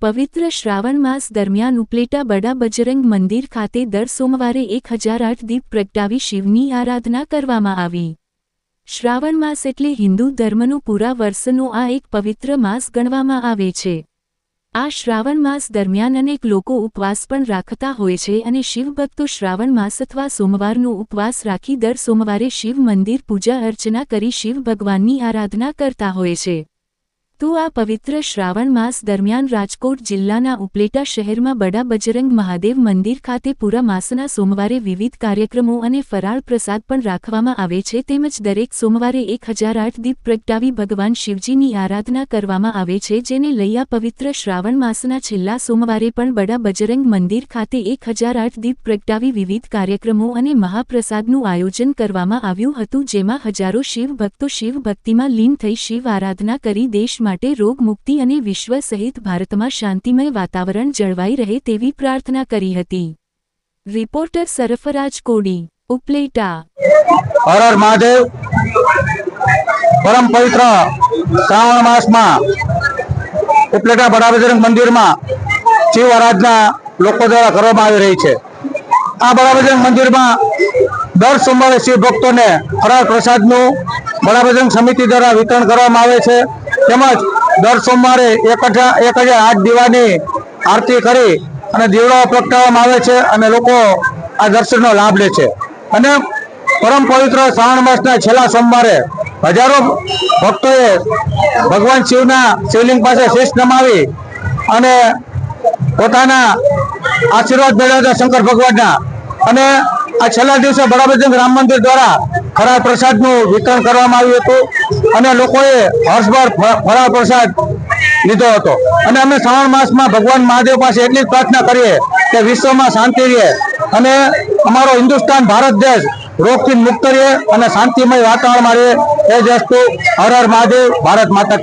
પવિત્ર શ્રાવણ માસ દરમિયાન ઉપલેટા બડા બજરંગ મંદિર ખાતે દર સોમવારે એક હજાર આઠ દીપ પ્રગટાવી શિવની આરાધના કરવામાં આવી. શ્રાવણ માસ એટલે હિન્દુ ધર્મનું પૂરા વર્ષનો આ એક પવિત્ર માસ ગણવામાં આવે છે. આ શ્રાવણ માસ દરમિયાન અનેક લોકો ઉપવાસ પણ રાખતા હોય છે અને શિવભક્તો શ્રાવણ માસ અથવા સોમવારનો ઉપવાસ રાખી દર સોમવારે શિવ મંદિર પૂજા અર્ચના કરી શિવ ભગવાનની આરાધના કરતા હોય છે. તો આ પવિત્ર શ્રાવણ માસ દરમિયાન રાજકોટ જિલ્લાના ઉપલેટા શહેરમાં બડા બજરંગ મહાદેવ મંદિર ખાતે પૂરા માસના સોમવારે વિવિધ કાર્યક્રમો અને ફરાળ પ્રસાદ પણ રાખવામાં આવે છે તેમજ દરેક સોમવારે એક હજાર આઠ દીપ પ્રગટાવી ભગવાન શિવજીની આરાધના કરવામાં આવે છે જેને લઈ આ પવિત્ર શ્રાવણ માસના છેલ્લા સોમવારે પણ બડા બજરંગ મંદિર ખાતે એક હજાર આઠ દીપ પ્રગટાવી વિવિધ કાર્યક્રમો અને મહાપ્રસાદનું આયોજન કરવામાં આવ્યું હતું જેમાં હજારો શિવ ભક્તો શિવ ભક્તિમાં લીન થઈ શિવ આરાધના કરી દેશ માટે રોગમુક્તિ અને વિશ્વ સહિત ભારતમાં શાંતિમય વાતાવરણ જળવાઈ રહે તેવી પ્રાર્થના કરી હતી. રિપોર્ટર સરફરાજ કોડી, ઉપલેટા. હર હર મહાદેવ. પરમ પવિત્ર શ્રાવણ માસમાં ઉપલેટા બડા મંદિરમાં શિવ આરાધના લોકો દ્વારા કરવામાં આવી રહી છે. આ બડા મંદિરમાં દર સોમવારે શિવ ભક્તોને ફરાળ પ્રસાદનું બડા સમિતિ દ્વારા વિતરણ કરવામાં આવે છે. તેમજ દર સોમવારે એક એક હજાર આઠ દીવાની આરતી કરી અને દીવડાઓ પ્રગટાવવામાં આવે છે અને લોકો આ દર્શનનો લાભ લે છે. અને પરમ પવિત્ર શ્રાવણ માસના છેલ્લા સોમવારે હજારો ભક્તોએ ભગવાન શિવના શિવલિંગ પાસે શીશ નમાવી અને પોતાના આશીર્વાદ મેળવ્યા શંકર ભગવાનના. અને આ છેલ્લા દિવસે બરાબર રામ મંદિર દ્વારા ફરાળ પ્રસાદનું વિતરણ કરવામાં આવ્યું હતું અને લોકોએ હર્ષભર ફરા પ્રસાદ લીધો હતો. અને અમે શ્રાવણ માસમાં ભગવાન મહાદેવ પાસે એટલી જ પ્રાર્થના કરીએ કે વિશ્વમાં શાંતિ રહે અને અમારો હિન્દુસ્તાન, ભારત દેશ રોગથી મુક્ત રહે અને શાંતિમય વાતાવરણમાં રહે. એ જ વસ્તુ હર હર મહાદેવ, ભારત માતા